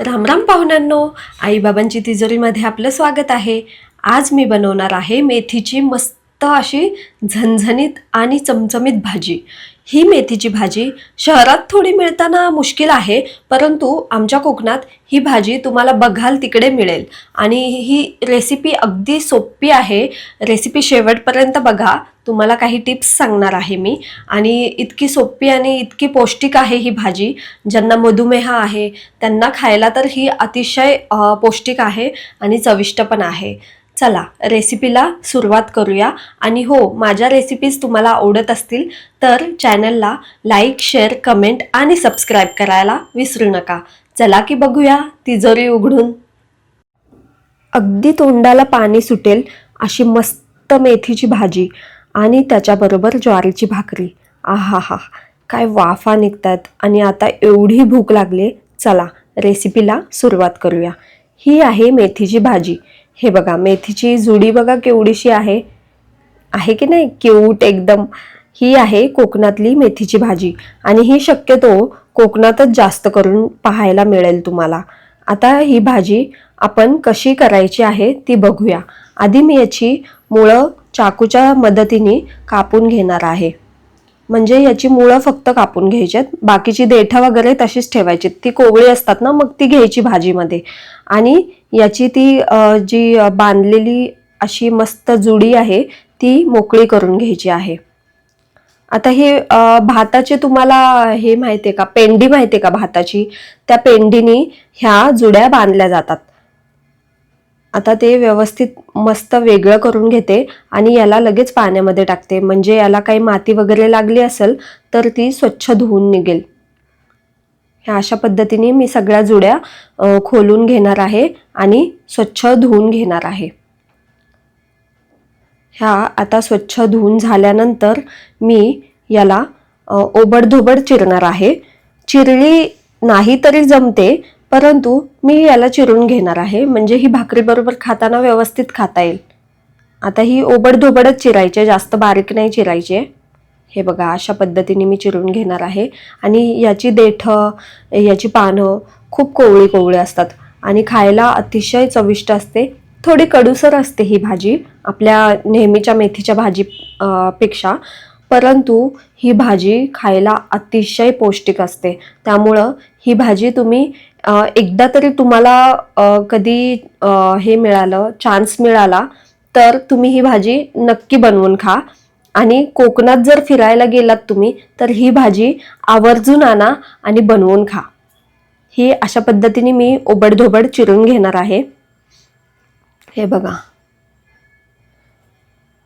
रामराम पाहुण्यांनो. आईबाबांची तिजोरीमध्ये आपलं स्वागत आहे. आज मी बनवणार आहे मेथीची मस्त अशी झणझणीत आणि चमचमीत भाजी. ही मेथीची भाजी शहरात थोडी मिळताना मुश्किल आहे परंतु आमच्या कोकणात ही भाजी तुम्हाला बघाल तिकडे मिळेल. आणि ही रेसिपी अगदी सोपी आहे. रेसिपी शेवटपर्यंत बघा. तुम्हाला काही टिप्स सांगणार आहे मी. आणि इतकी सोपी आणि इतकी पौष्टिक आहे ही भाजी. ज्यांना मधुमेह आहे त्यांना खायला तर ही अतिशय पौष्टिक आहे आणि चविष्ट पण आहे. चला रेसिपीला सुरुवात करूया. आणि हो माझ्या रेसिपीज तुम्हाला आवडत असतील तर चॅनलला लाईक शेअर कमेंट आणि सबस्क्राईब करायला विसरू नका. चला की बघूया तिजोरी उघडून. अगदी तोंडाला पाणी सुटेल अशी मस्त मेथीची भाजी. आणि त्याच्याबरोबर ज्वारीची भाकरी. आहा हा काय वाफा निघतात. आणि आता एवढी भूक लागली चला रेसिपीला सुरुवात करूया. ही आहे मेथीची भाजी. हे बघा मेथीची जुडी बघा केवढीशी आहे. आहे की नाही? क्यूट एकदम. ही आहे कोकणातली मेथीची भाजी. आणि ही शक्यतो कोकणातच जास्त करून पाहायला मिळेल तुम्हाला. आता ही भाजी आपण कशी करायची आहे ती बघूया. आधी मी याची मुळं चाकूच्या मदतीने कापून घेणार आहे. म्हणजे याची मुळं फक्त कापून घ्यायची आहेत बाकीची देठं वगैरे तशीच ठेवायची ती कोवळी असतात ना मग ती घ्यायची भाजीमध्ये. आणि याची ती जी बांधलेली अशी मस्त जुडी आहे ती मोकळी करून घ्यायची आहे. आता हे भाताचे तुम्हाला हे माहिती आहे का? पेंडी माहिती आहे का भाताची? त्या पेंडीनी ह्या जुड्या बांधल्या जातात. आता ते व्यवस्थित मस्त वेगळं करून घेते आणि याला लगेच पाण्यामध्ये टाकते. म्हणजे याला काही माती वगैरे लागली असेल तर ती स्वच्छ धुवून निघेल. ह्या अशा पद्धतीने मी सगळ्या जुड्या खोलून घेणार आहे आणि स्वच्छ धुवून घेणार आहे. ह्या आता स्वच्छ धुवून झाल्यानंतर मी याला ओबडधोबड चिरणार आहे. चिरली नाही तरी जमते परंतु मी याला चिरून घेणार आहे. म्हणजे ही भाकरी बरोबर खाताना व्यवस्थित खाता येईल. आता ही ओबडधोबडच चिरायची आहे, जास्त बारीक नाही चिरायची आहे. हे बघा अशा पद्धतीने मी चिरून घेणार आहे. आणि याची देठं याची पानं खूप कोवळी कोवळी असतात. आणि खायला अतिशय चविष्ट असते. थोडी कडूसर असते ही भाजी आपल्या नेहमीच्या मेथीच्या भाजी पेक्षा. परंतु ही भाजी खायला अतिशय पौष्टिक असते. त्यामुळं ही भाजी तुम्ही एकदा तरी तुम्हाला कधी हे मिळालं चान्स मिळाला तर तुम्ही ही भाजी नक्की बनवून खा. आणि कोकणात जर फिरायला गेलात तुम्ही तर ही भाजी आवर्जून आणा आणि बनवून खा. ही अशा पद्धतीने मी ओबडधोबड चिरून घेणार आहे. हे बघा.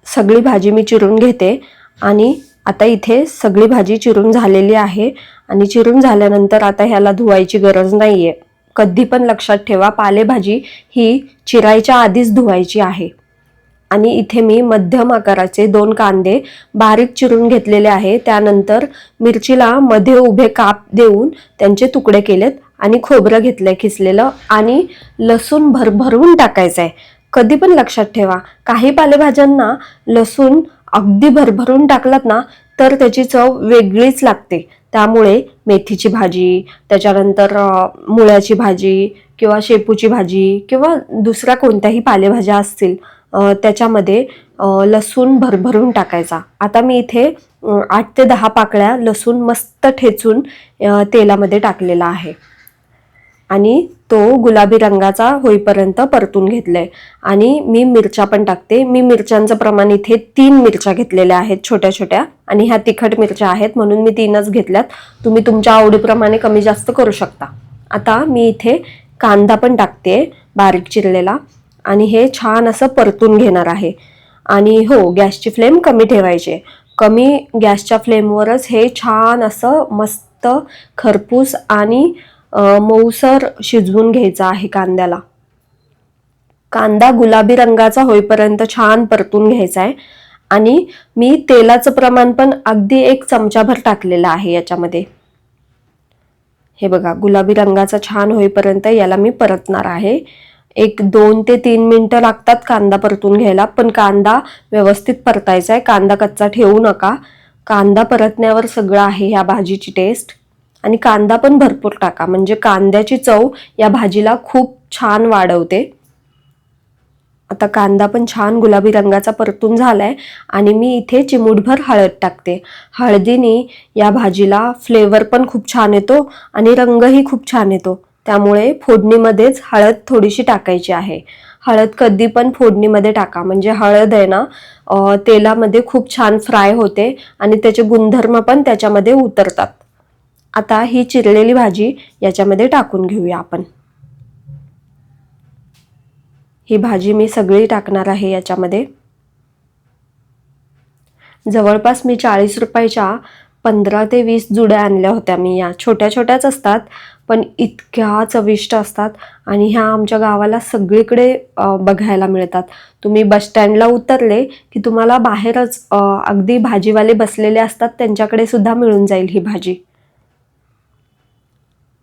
सगळी भाजी मी चिरून घेते आणि आता इथे सगळी भाजी चिरून झालेली आहे. आणि चिरून झाल्यानंतर आता ह्याला धुवायची गरज नाहीये. कधी पण लक्षात ठेवा पालेभाजी ही चिरायच्या आधीच धुवायची आहे. आणि इथे मी मध्यम आकाराचे दोन कांदे बारीक चिरून घेतलेले आहे. त्यानंतर मिरचीला मध्ये उभे काप देऊन त्यांचे तुकडे केलेत आणि खोबरं घेतलंय खिसलेलं आणि लसूण भरभरून टाकायचं आहे कधी पण लक्षात ठेवा काही पालेभाज्यांना लसूण अगदी भरभरून टाकलात ना तर त्याची चव वेगळीच लागते. त्यामुळे मेथीची भाजी त्याच्यानंतर मुळ्याची भाजी किंवा शेपूची भाजी किंवा दुसऱ्या कोणत्याही पालेभाज्या असतील त्याच्यामध्ये लसूण भरभरून टाकायचा. आता मी इथे आठ ते दहा पाकळ्या लसूण मस्त ठेचून तेलामध्ये टाकलेला आहे. आणि तो गुलाबी रंगाचा होईपर्यंत परतून घेतलाय. आणि मी मिरच्या पण टाकते. मी मिरच्यांचं प्रमाण इथे तीन मिरच्या घेतलेल्या आहेत छोट्या छोट्या आणि ह्या तिखट मिरच्या आहेत म्हणून मी तीनच घेतल्यात. तुम्ही तुमच्या आवडीप्रमाणे कमी जास्त करू शकता. आता मी इथे कांदा पण टाकते बारीक चिरलेला. आणि हे छान असं परतून घेणार आहे. आणि हो गॅसची फ्लेम कमी ठेवायची आहे. कमी गॅसच्या फ्लेमवरच हे छान असं मस्त खरपूस आणि मऊसर शिजवून घ्यायचा आहे कांद्याला. कांदा गुलाबी रंगाचा होईपर्यंत छान परतून घ्यायचा आहे. आणि मी तेलाचं प्रमाण पण अगदी एक चमचाभर टाकलेलं आहे याच्यामध्ये. हे बघा गुलाबी रंगाचा छान होईपर्यंत याला मी परतणार आहे. एक दोन ते तीन मिनटं लागतात कांदा परतून घ्यायला पण कांदा व्यवस्थित परतायचा आहे. कांदा कच्चा ठेवू नका. कांदा परतण्यावर सगळं आहे ह्या भाजीची टेस्ट आणि कांदा पण भरपूर टाका. म्हणजे कांद्याची चव या भाजीला खूप छान वाढवते. आता कांदा पण छान गुलाबी रंगाचा परतून झालाय आणि मी इथे चिमूटभर हळद टाकते. हळदीने या भाजीला फ्लेवर पण खूप छान येतो आणि रंगही खूप छान येतो. त्यामुळे फोडणीमध्येच हळद थोडीशी टाकायची आहे. हळद कधी पण फोडणीमध्ये टाका. म्हणजे हळद आहे ना तेलामध्ये खूप छान फ्राय होते आणि त्याचे गुणधर्म पण त्याच्यामध्ये उतरतात. आता ही चिरलेली भाजी याच्यामध्ये टाकून घेऊया आपण. ही भाजी मी सगळी टाकणार आहे याच्यामध्ये. जवळपास मी चाळीस रुपयाच्या पंधरा ते वीस जुड्या आणल्या होत्या मी. या छोट्या छोट्याच असतात पण इतक्या चविष्ट असतात आणि ह्या आमच्या गावाला सगळीकडे बघायला मिळतात. तुम्ही बस स्टँडला उतरले की तुम्हाला बाहेरच अगदी भाजीवाले बसलेले असतात त्यांच्याकडे सुद्धा मिळून जाईल ही भाजी.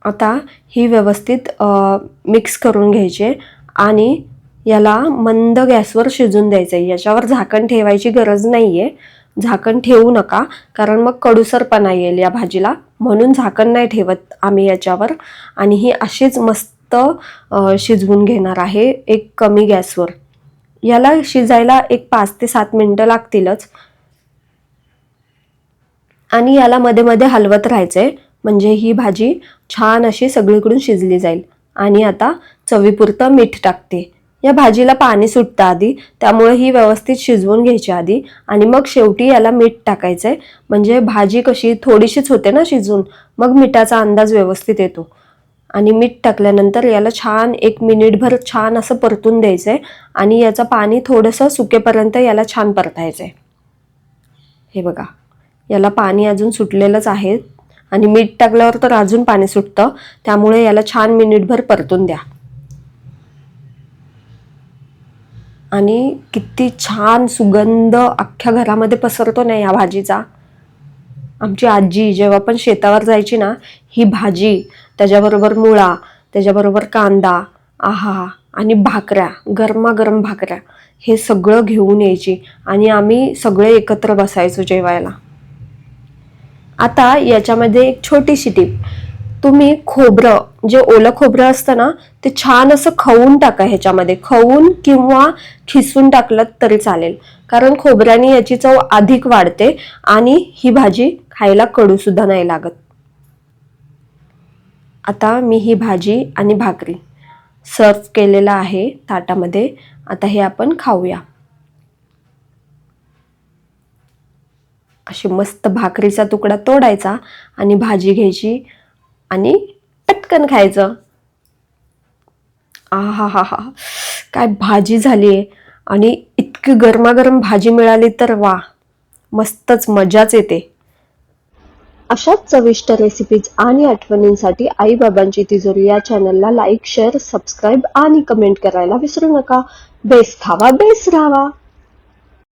आता ही व्यवस्थित मिक्स करून घ्यायचे आणि याला मंद गॅसवर शिजून द्यायचं आहे याच्यावर झाकण ठेवायची गरज नाही आहे झाकण ठेवू नका कारण मग कडूसरपणा येईल या भाजीला. म्हणून झाकण नाही ठेवत आम्ही याच्यावर. आणि ही अशीच मस्त शिजवून घेणार आहे एक कमी गॅसवर. याला शिजायला एक पाच ते सात मिनटं लागतीलच. आणि याला मध्ये मध्ये हलवत राहायचंय. म्हणजे ही भाजी छान अशी सगळीकडून शिजली जाईल. आणि आता चवीपुरतं मीठ टाकते. या भाजीला पाणी सुटतं आधी त्यामुळे ही व्यवस्थित शिजवून घ्यायची आधी. आणि मग शेवटी याला मीठ टाकायचंय. म्हणजे भाजी कशी थोडीशीच होते ना शिजून मग मिठाचा अंदाज व्यवस्थित येतो. आणि मीठ टाकल्यानंतर याला छान एक मिनिटभर छान असं परतून द्यायचंय. आणि याचं पाणी थोडंसं सुकेपर्यंत याला छान परतायचंय. हे बघा. याला पाणी अजून सुटलेलंच आहे. आणि मीठ टाकल्यावर तर अजून पाणी सुटतं. त्यामुळे याला छान मिनिटभर परतून द्या. आणि किती छान सुगंध अख्ख्या घरामध्ये पसरतो ना या भाजीचा. आमची आजी जेव्हा पण शेतावर जायची ना ही भाजी त्याच्याबरोबर मुळा त्याच्याबरोबर कांदा आहा आणि भाकऱ्या गरमागरम भाकऱ्या हे सगळं घेऊन यायची. आणि आम्ही सगळे एकत्र बसायचो जेवायला. आता याच्यामध्ये एक छोटीशी टीप तुम्ही खोबरं जे ओलं खोबरं असतं ना ते छान असं खवून टाका ह्याच्यामध्ये. खवून किंवा खिसून टाकलं तरी चालेल. कारण खोबऱ्याने याची चव अधिक वाढते आणि ही भाजी खायला कडू सुद्धा नाही लागत. आता मी ही भाजी आणि भाकरी सर्व केलेला आहे ताटामध्ये. आता हे आपण खाऊया. अशी मस्त भाकरीचा तुकडा तोडायचा आणि भाजी घ्यायची आणि पटकन खायचं. आहा हा हा काय भाजी झाली आहे. आणि इतकी गरमागरम भाजी मिळाली तर वा मस्तच मजाच येते. अशाच चविष्ट रेसिपीज आणि आठवणींसाठी आई बाबांची तिजोरी या चॅनलला लाईक शेअर सबस्क्राईब आणि कमेंट करायला विसरू नका. बेस खावा बेस राहावा.